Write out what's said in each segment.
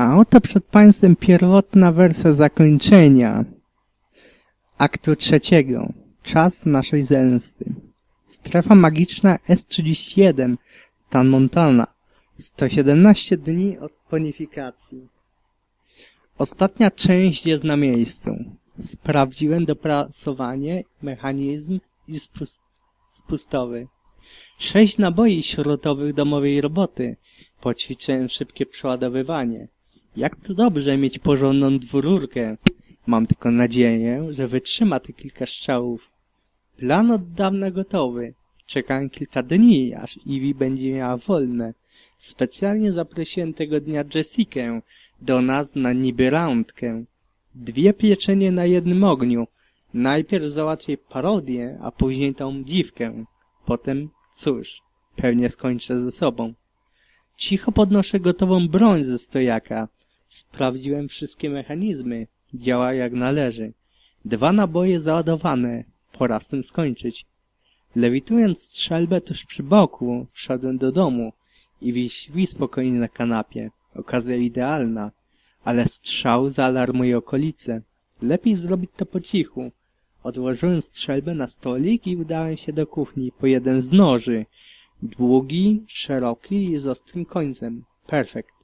A oto przed Państwem pierwotna wersja zakończenia aktu trzeciego. Czas naszej zemsty. Strefa magiczna S31, stan Montana. 117 dni od ponifikacji. Ostatnia część jest na miejscu. Sprawdziłem doprasowanie, mechanizm i spust spustowy. Sześć naboi śrutowych domowej roboty. Poćwiczyłem szybkie przeładowywanie. Jak to dobrze mieć porządną dwururkę. Mam tylko nadzieję, że wytrzyma te kilka strzałów. Plan od dawna gotowy. Czekałem kilka dni, aż Ivy będzie miała wolne. Specjalnie zaprosiłem tego dnia Jessikę do nas na niby randkę. Dwie pieczenie na jednym ogniu. Najpierw załatwię parodię, a później tą dziwkę. Potem, cóż, pewnie skończę ze sobą. Cicho podnoszę gotową broń ze stojaka. Sprawdziłem wszystkie mechanizmy. Działa jak należy. Dwa naboje załadowane. Pora z tym skończyć. Lewitując strzelbę tuż przy boku, wszedłem do domu i śpi spokojnie na kanapie. Okazja idealna, ale strzał zaalarmuje okolice. Lepiej zrobić to po cichu. Odłożyłem strzelbę na stolik i udałem się do kuchni po jeden z noży. Długi, szeroki i z ostrym końcem. Perfekt.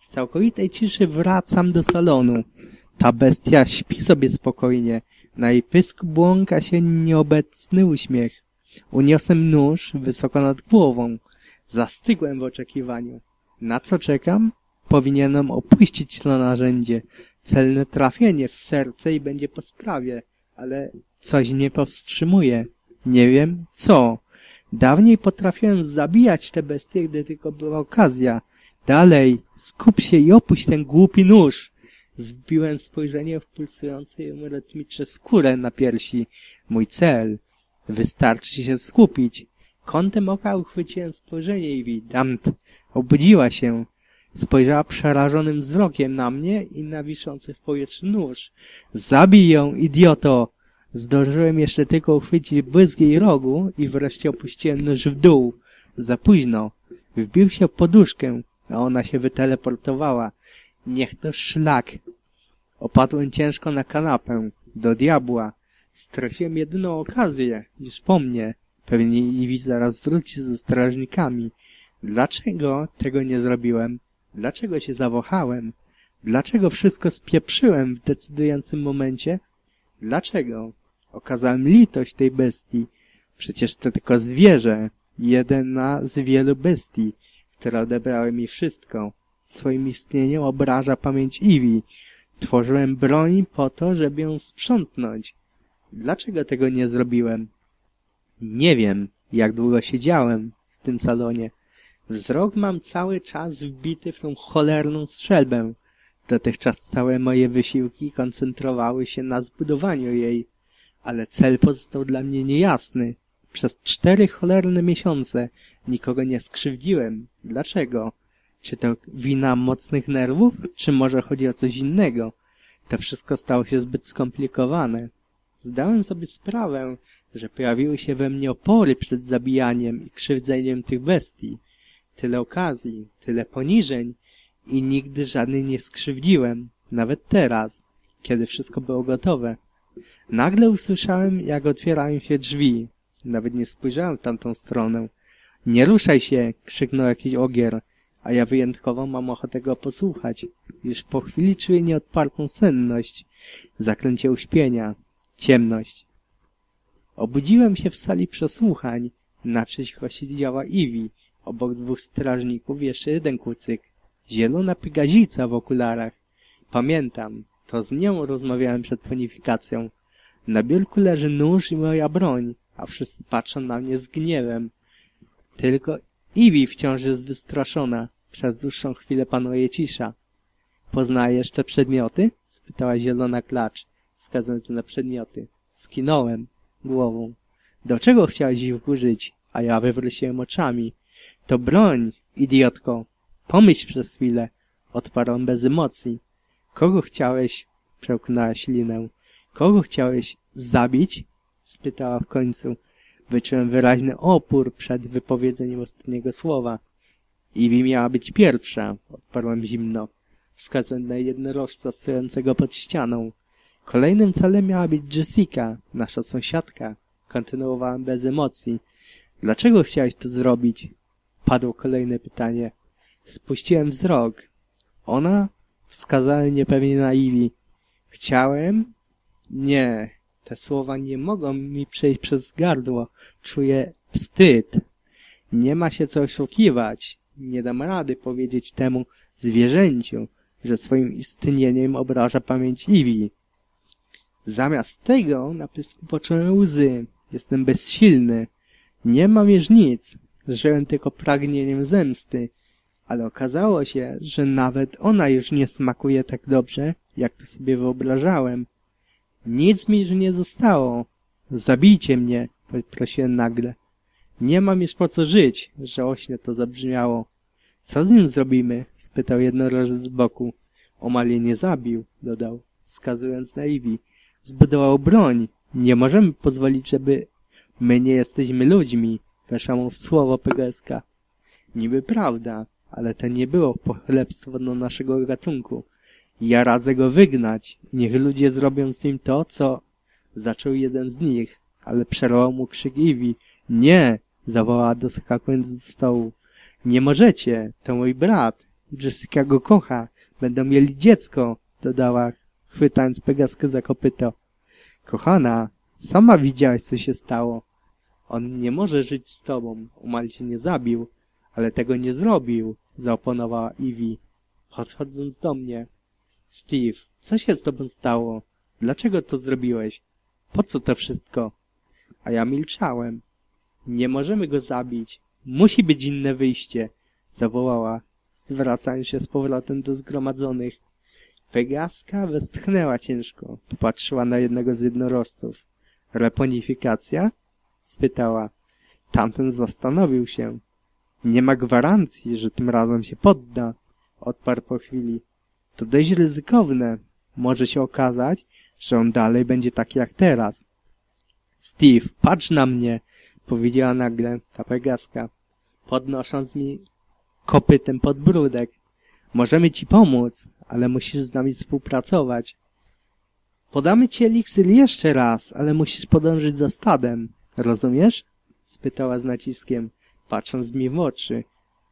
W całkowitej ciszy wracam do salonu. Ta bestia śpi sobie spokojnie. Na jej pysku błąka się nieobecny uśmiech. Uniosłem nóż wysoko nad głową. Zastygłem w oczekiwaniu. Na co czekam? Powinienem opuścić to narzędzie. Celne trafienie w serce i będzie po sprawie. Ale coś mnie powstrzymuje. Nie wiem co. Dawniej potrafiłem zabijać te bestie, gdy tylko była okazja. Dalej, skup się i opuść ten głupi nóż. Wbiłem spojrzenie w pulsującą rytmicznie skórę na piersi. Mój cel. Wystarczy się skupić. Kątem oka uchwyciłem spojrzenie i damt. Obudziła się. Spojrzała przerażonym wzrokiem na mnie i na wiszący w powietrzu nóż. Zabij ją, idioto! Zdążyłem jeszcze tylko uchwycić błysk jej rogu i wreszcie opuściłem nóż w dół. Za późno. Wbił się w poduszkę, a ona się wyteleportowała. Niech to szlak. Opadłem ciężko na kanapę. Do diabła. Straciłem jedyną okazję. Już po mnie. Pewnie Iwi zaraz wróci ze strażnikami. Dlaczego tego nie zrobiłem? Dlaczego się zawahałem? Dlaczego wszystko spieprzyłem w decydującym momencie? Dlaczego? Okazałem litość tej bestii. Przecież to tylko zwierzę. Jedna z wielu bestii, które odebrały mi wszystko. Swoim istnieniem obraża pamięć Iwi. Tworzyłem broń po to, żeby ją sprzątnąć. Dlaczego tego nie zrobiłem? Nie wiem, jak długo siedziałem w tym salonie. Wzrok mam cały czas wbity w tą cholerną strzelbę. Dotychczas całe moje wysiłki koncentrowały się na zbudowaniu jej, ale cel pozostał dla mnie niejasny. Przez cztery cholerne miesiące nikogo nie skrzywdziłem. Dlaczego? Czy to wina mocnych nerwów, czy może chodzi o coś innego? To wszystko stało się zbyt skomplikowane. Zdałem sobie sprawę, że pojawiły się we mnie opory przed zabijaniem i krzywdzeniem tych bestii. Tyle okazji, tyle poniżeń i nigdy żadnej nie skrzywdziłem, nawet teraz, kiedy wszystko było gotowe. Nagle usłyszałem, jak otwierają się drzwi. Nawet nie spojrzałem w tamtą stronę. Nie ruszaj się! krzyknął jakiś ogier, a ja wyjątkowo mam ochotę go posłuchać. Już po chwili czuję nieodpartą senność, zaklęcie uśpienia, ciemność. Obudziłem się w sali przesłuchań. Naprzeciwko siedziała Iwi, obok dwóch strażników jeszcze jeden kucyk. Zielona pygazica w okularach. Pamiętam, to z nią rozmawiałem przed ponifikacją. Na biurku leży nóż i moja broń, a wszyscy patrzą na mnie z gniewem. Tylko Iwi wciąż jest wystraszona. Przez dłuższą chwilę panuje cisza. Poznajesz te przedmioty? spytała zielona klacz, wskazując na przedmioty. Skinąłem głową. Do czego chciałeś ich użyć? A ja wywróciłem oczami. To broń, idiotko. Pomyśl przez chwilę. Odparłem bez emocji. Kogo chciałeś? Przełknęła ślinę. Kogo chciałeś zabić? Spytała w końcu. Wyczułem wyraźny opór przed wypowiedzeniem ostatniego słowa. Iwi miała być pierwsza, odparłem zimno. wskazując na jednorożca stojącego pod ścianą. Kolejnym celem miała być Jessica, nasza sąsiadka. Kontynuowałem bez emocji. Dlaczego chciałeś to zrobić? Padło kolejne pytanie. Spuściłem wzrok. Ona? Wskazałem niepewnie na Ivy. Chciałem? Nie. Te słowa nie mogą mi przejść przez gardło. Czuję wstyd. Nie ma się co oszukiwać. Nie dam rady powiedzieć temu zwierzęciu, że swoim istnieniem obraża pamięć Iwi. Zamiast tego na pysku poczułem łzy. Jestem bezsilny. Nie mam już nic. Żyłem tylko pragnieniem zemsty. Ale okazało się, że nawet ona już nie smakuje tak dobrze, jak to sobie wyobrażałem. Nic mi już nie zostało. Zabijcie mnie, poprosiłem nagle. Nie mam już po co żyć, żałośnie to zabrzmiało. Co z nim zrobimy? spytał jednorożec z boku. Omal nie zabił, dodał, wskazując na Iwi. Zbudował broń. Nie możemy pozwolić, żeby... My nie jesteśmy ludźmi, weszła w słowo Pegeska. Niby prawda, ale to nie było pochlebstwo do naszego gatunku. Ja radzę go wygnać. Niech ludzie zrobią z nim to, co... Zaczął jeden z nich, ale przerwał mu krzyk Iwi. Nie! zawołała doskakując do stołu. Nie możecie, to mój brat. Jessica go kocha. Będą mieli dziecko, dodała, chwytając Pegaskę za kopyto. Kochana, sama widziałaś, co się stało. On nie może żyć z tobą, umal cię nie zabił, ale tego nie zrobił, zaoponowała Ivy, podchodząc do mnie. Steve, co się z tobą stało? Dlaczego to zrobiłeś? Po co to wszystko? A ja milczałem. Nie możemy go zabić. Musi być inne wyjście, zawołała, zwracając się z powrotem do zgromadzonych. Pegaska westchnęła ciężko, popatrzyła na jednego z jednorożców. Reponifikacja? spytała. Tamten zastanowił się. Nie ma gwarancji, że tym razem się podda, odparł po chwili. To dość ryzykowne. Może się okazać, że on dalej będzie taki jak teraz. Steve, patrz na mnie, powiedziała nagle ta Pegaska, podnosząc mi kopytem podbródek. Możemy ci pomóc, ale musisz z nami współpracować. Podamy ci eliksir jeszcze raz, ale musisz podążyć za stadem. Rozumiesz? spytała z naciskiem, patrząc mi w oczy,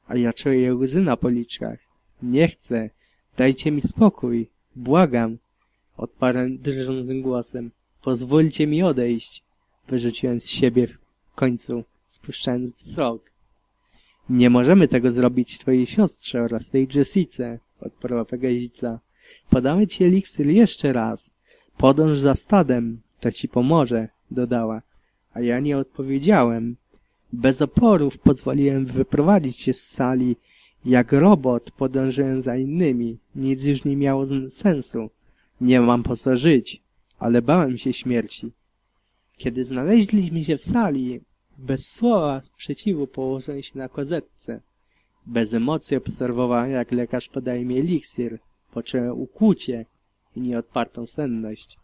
a ja czuję łzy na policzkach. Nie chcę. Dajcie mi spokój. Błagam. Odparłem drżącym głosem. Pozwólcie mi odejść. Wyrzuciłem z siebie w końcu, spuszczając wzrok. Nie możemy tego zrobić twojej siostrze oraz tej Jessice, odparła Pegazica. Podamy ci eliksir jeszcze raz. Podąż za stadem, to ci pomoże, dodała. A ja nie odpowiedziałem. Bez oporów pozwoliłem wyprowadzić się z sali. Jak robot podążyłem za innymi. Nic już nie miało sensu. Nie mam po co żyć, ale bałem się śmierci. Kiedy znaleźliśmy się w sali, bez słowa sprzeciwu położyłem się na kozetce. Bez emocji obserwowałem, jak lekarz podaje mi eliksir. Poczułem ukłucie i nieodpartą senność.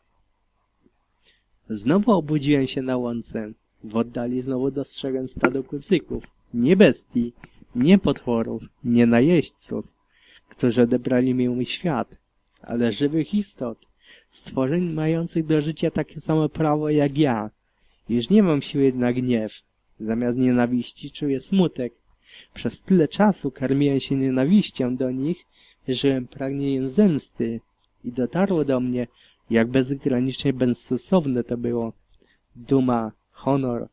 Znowu obudziłem się na łące. W oddali znowu dostrzegłem stado kucyków. Nie bestii, nie potworów, nie najeźdźców, którzy odebrali mi świat, ale żywych istot, stworzeń mających do życia takie samo prawo jak ja. Już nie mam siły na gniew. Zamiast nienawiści czuję smutek. Przez tyle czasu karmiłem się nienawiścią do nich, żyłem pragnieniem zemsty i dotarło do mnie, jak bezgranicznie bezsensowne to było. Duma, honor.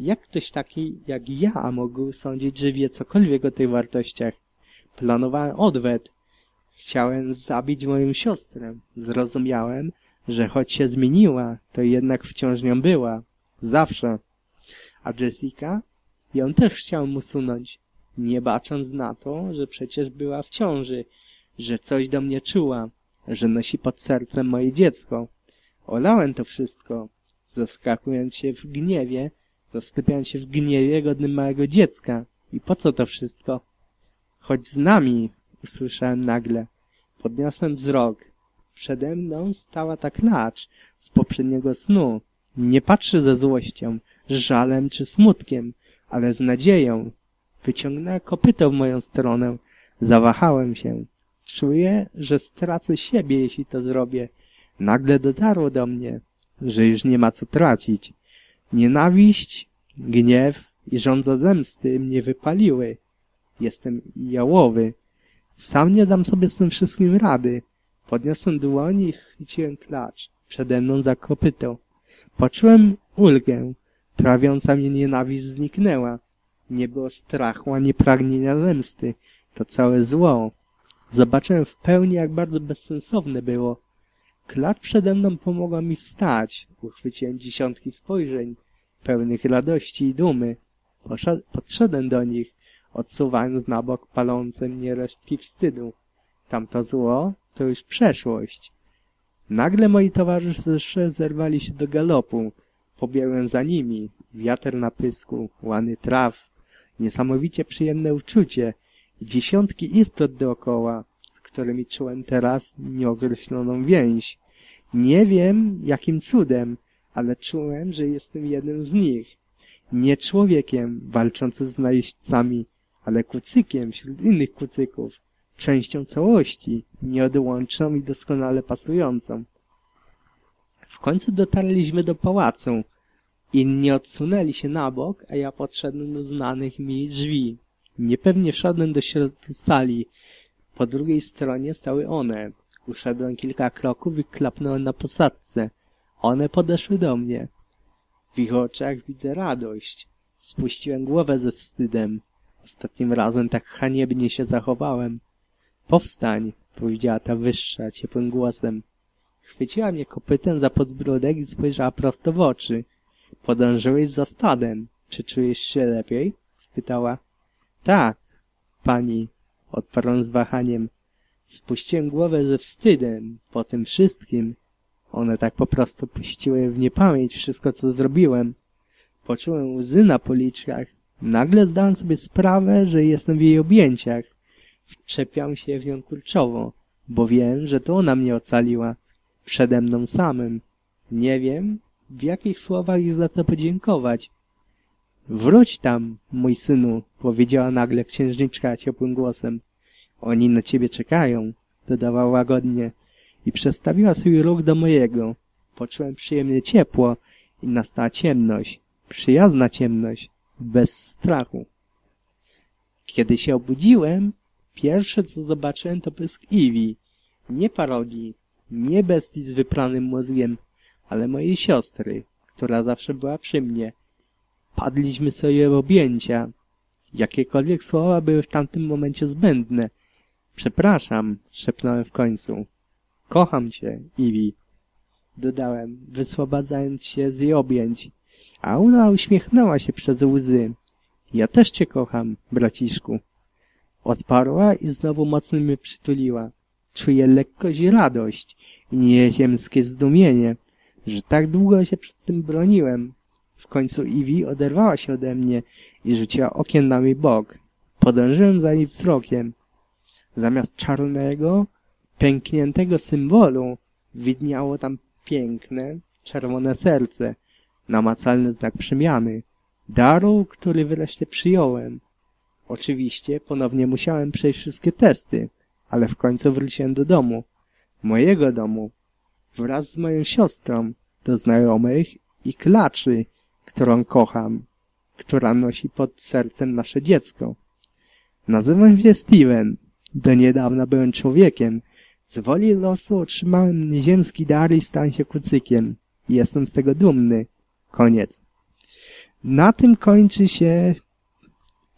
Jak ktoś taki jak ja mógł sądzić, że wie cokolwiek o tych wartościach? Planowałem odwet. Chciałem zabić moją siostrę. Zrozumiałem, że choć się zmieniła, to jednak wciąż nią była. Zawsze. A Jessica? Ją też chciałem usunąć, nie bacząc na to, że przecież była w ciąży, że coś do mnie czuła, że nosi pod sercem moje dziecko. Olałem to wszystko, zaskakując się w gniewie, zasklepiając się w gniewie godnym małego dziecka. I po co to wszystko? Chodź z nami, usłyszałem nagle. Podniosłem wzrok. Przede mną stała ta klacz z poprzedniego snu. Nie patrzy ze złością, żalem czy smutkiem, ale z nadzieją. Wyciągnęła kopyto w moją stronę. Zawahałem się. Czuję, że stracę siebie, jeśli to zrobię. Nagle dotarło do mnie, że już nie ma co tracić. Nienawiść, gniew i żądza zemsty mnie wypaliły. Jestem jałowy. Sam nie dam sobie z tym wszystkim rady. Podniosłem dłoń i chwyciłem klacz. Przede mną za kopyto. Poczułem ulgę. Trawiąca mnie nienawiść zniknęła. Nie było strachu ani pragnienia zemsty. To całe zło. Zobaczyłem w pełni, jak bardzo bezsensowne było. Klacz przede mną pomogła mi wstać. Uchwyciłem dziesiątki spojrzeń, pełnych radości i dumy. Poszed, podszedłem do nich, odsuwając na bok palące mnie resztki wstydu. Tamto zło to już przeszłość. Nagle moi towarzysze zerwali się do galopu. Pobiegłem za nimi. Wiatr na pysku, łany traw, niesamowicie przyjemne uczucie dziesiątki istot dookoła, którymi czułem teraz nieokreśloną więź. Nie wiem, jakim cudem, ale czułem, że jestem jednym z nich. Nie człowiekiem walczącym z najeźdźcami, ale kucykiem wśród innych kucyków, częścią całości, nieodłączną i doskonale pasującą. W końcu dotarliśmy do pałacu. Inni odsunęli się na bok, a ja podszedłem do znanych mi drzwi. Niepewnie wszedłem do środka sali. Po drugiej stronie stały one. Uszedłem kilka kroków i klapnąłem na posadzce. One podeszły do mnie. W ich oczach widzę radość. Spuściłem głowę ze wstydem. Ostatnim razem tak haniebnie się zachowałem. Powstań, powiedziała ta wyższa, ciepłym głosem. Chwyciła mnie kopytem za podbródek i spojrzała prosto w oczy. Podążyłeś za stadem. Czy czujesz się lepiej? spytała. Tak, pani, odparłem z wahaniem. Spuściłem głowę ze wstydem po tym wszystkim. One tak po prostu puściły w niepamięć wszystko, co zrobiłem. Poczułem łzy na policzkach. Nagle zdałem sobie sprawę, że jestem w jej objęciach. Wczepiam się w nią kurczowo, bo wiem, że to ona mnie ocaliła. Przede mną samym. Nie wiem, w jakich słowach jej za to podziękować. Wróć tam, mój synu, powiedziała nagle księżniczka ciepłym głosem. Oni na ciebie czekają, dodała łagodnie i przestawiła swój ruch do mojego. Poczułem przyjemne ciepło i nastała ciemność, przyjazna ciemność, bez strachu. Kiedy się obudziłem, pierwsze co zobaczyłem to pysk Iwi. Nie parodii, nie bestii z wypranym mózgiem, ale mojej siostry, która zawsze była przy mnie. Padliśmy sobie w objęcia. Jakiekolwiek słowa były w tamtym momencie zbędne. Przepraszam, szepnąłem w końcu. Kocham cię, Iwi. Dodałem, wyswobadzając się z jej objęć. A ona uśmiechnęła się przez łzy. Ja też cię kocham, braciszku. Odparła i znowu mocno mnie przytuliła. Czuję lekkość i radość i nieziemskie zdumienie, że tak długo się przed tym broniłem. Końcu Iwi oderwała się ode mnie i rzuciła okiem na mój bok. Podążyłem za jej wzrokiem. Zamiast czarnego, pękniętego symbolu widniało tam piękne, czerwone serce, namacalny znak przemiany, daru, który wreszcie przyjąłem. Oczywiście ponownie musiałem przejść wszystkie testy, ale w końcu wróciłem do domu, mojego domu, wraz z moją siostrą, do znajomych i klaczy, którą kocham, która nosi pod sercem nasze dziecko. Nazywam się Steven. Do niedawna byłem człowiekiem. Z woli losu otrzymałem nieziemski dar i stałem się kucykiem. Jestem z tego dumny. Koniec. Na tym kończy się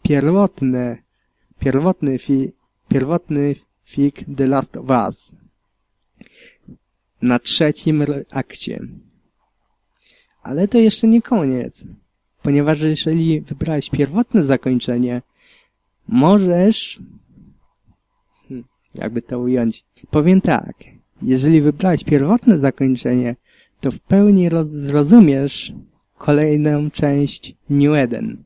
pierwotne, pierwotny, fi, pierwotny fig The Last of Us. Na trzecim akcie. Ale to jeszcze nie koniec. Ponieważ jeżeli wybrałeś pierwotne zakończenie, możesz... Hmm, jakby to ująć? Powiem tak. Jeżeli wybrałeś pierwotne zakończenie, to w pełni roz- zrozumiesz kolejną część New Eden.